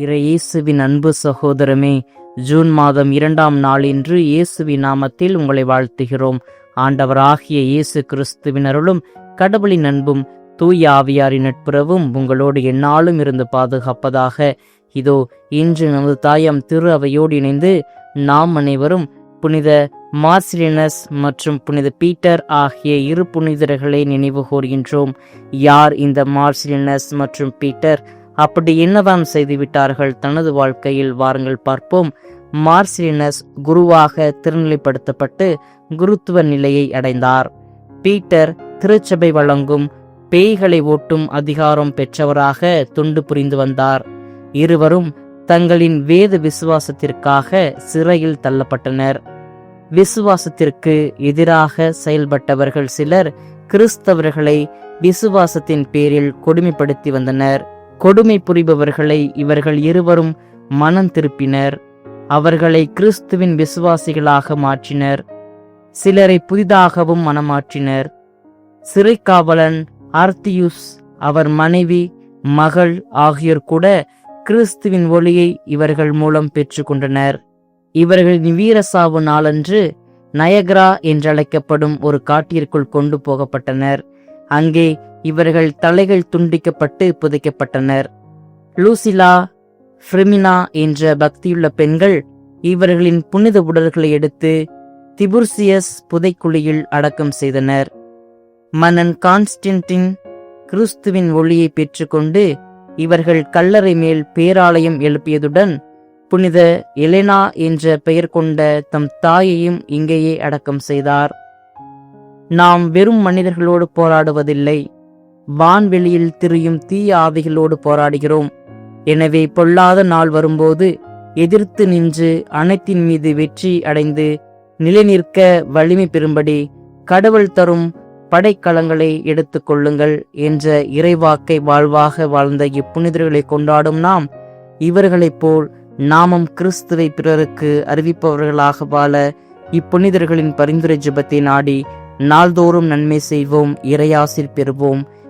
இறை இயேசுவின் அன்பு சகோதரமே ஜூன் மாதம் இரண்டாம் நாளின்று இயேசுவின் நாமத்தில் உங்களை வாழ்த்துகிறோம். ஆண்டவராகிய இயேசு கிறிஸ்துவின் அருளும் கடவுளின் அன்பும் தூய ஆவியாரின் நட்புறவும் உங்களோடு எந்நாளும் இருந்து பாதுகாப்பதாக. இதோ இன்று நமது தாயம் திரு அவையோடு இணைந்து நாம் அனைவரும் புனித மார்சிலினஸ் மற்றும் புனித பீட்டர் ஆகிய இரு புனிதர்களை நினைவு கூறுகின்றோம் யார் இந்த மார்சிலினஸ் மற்றும் பீட்டர்? அப்படி என்னதான் செய்துவிட்டார்கள் தனது வாழ்க்கையில்? வாருங்கள் பார்ப்போம். மார்சிலினஸ் குருவாக திருநிலைப்படுத்தப்பட்டு குருத்துவ நிலையை அடைந்தார். பீட்டர் திருச்சபை வழங்கும் பேய்களை ஓட்டும் அதிகாரம் பெற்றவராக தொண்டு புரிந்து வந்தார். இருவரும் தங்களின் வேத விசுவாசத்திற்காக சிறையில் தள்ளப்பட்டனர். விசுவாசத்திற்கு எதிராக செயல்பட்டவர்கள் சிலர் கிறிஸ்தவர்களை விசுவாசத்தின் பேரில் கொடுமைப்படுத்தி வந்தனர். கொடுமை புரிபவர்களை இவர்கள் இருவரும் மனம் திருப்பினர். அவர்களை கிறிஸ்துவின் விசுவாசிகளாக மாற்றினர். சிலரை புதிதாகவும் மனமாற்றினர். சிறைக்காவலன் ஆர்த்தியுஸ் அவர் மனைவி மகள் ஆகியோர் கூட கிறிஸ்துவின் ஒளியை இவர்கள் மூலம் பெற்றுக்கொண்டனர். இவர்களின் வீரசாவு நாளன்று நயக்ரா என்றழைக்கப்படும் ஒரு காட்டிற்குள் கொண்டு போகப்பட்டனர். அங்கே இவர்கள் தலைகள் துண்டிக்கப்பட்டு புதைக்கப்பட்டனர். லூசிலா ஃப்ரிமினா என்ற பக்தியுள்ள பெண்கள் இவர்களின் புனித உடல்களை எடுத்து திபுர்சியஸ் புதைக்குழியில் அடக்கம் செய்தனர். மன்னன் கான்ஸ்டன்டின் கிறிஸ்துவின் ஒளியை பெற்றுக்கொண்டு இவர்கள் கல்லறை மேல் பேராலயம் எழுப்பியதுடன் புனித எலெனா என்ற பெயர் கொண்ட தம் தாயையும் இங்கேயே அடக்கம் செய்தார். நாம் வெறும் மனிதர்களோடு போராடுவதில்லை. வான்வெளியில் திரியும் தீய ஆவிகளோடு போராடுகிறோம். எனவே பொல்லாத நாள் வரும்போது எதிர்த்து நின்று அனைத்தின் மீது வெற்றி அடைந்து நிலைநிற்க வலிமை பெறும்படி கடவுள் தரும் படைக்கலங்களை எடுத்துக்கொள்ளுங்கள் என்ற இறைவாக்கை வாழ்வாக வாழ்ந்த இப்புனிதர்களை கொண்டாடும் நாம் இவர்களைப் போல் நாமும் கிறிஸ்துவை பிறருக்கு அறிவிப்பவர்களாக வாழ இப்புனிதர்களின் பரிந்துரை ஜபத்தை நாடி நாள்தோறும் நன்மை செய்வோம் இறையாசிர் பெறுவோம்.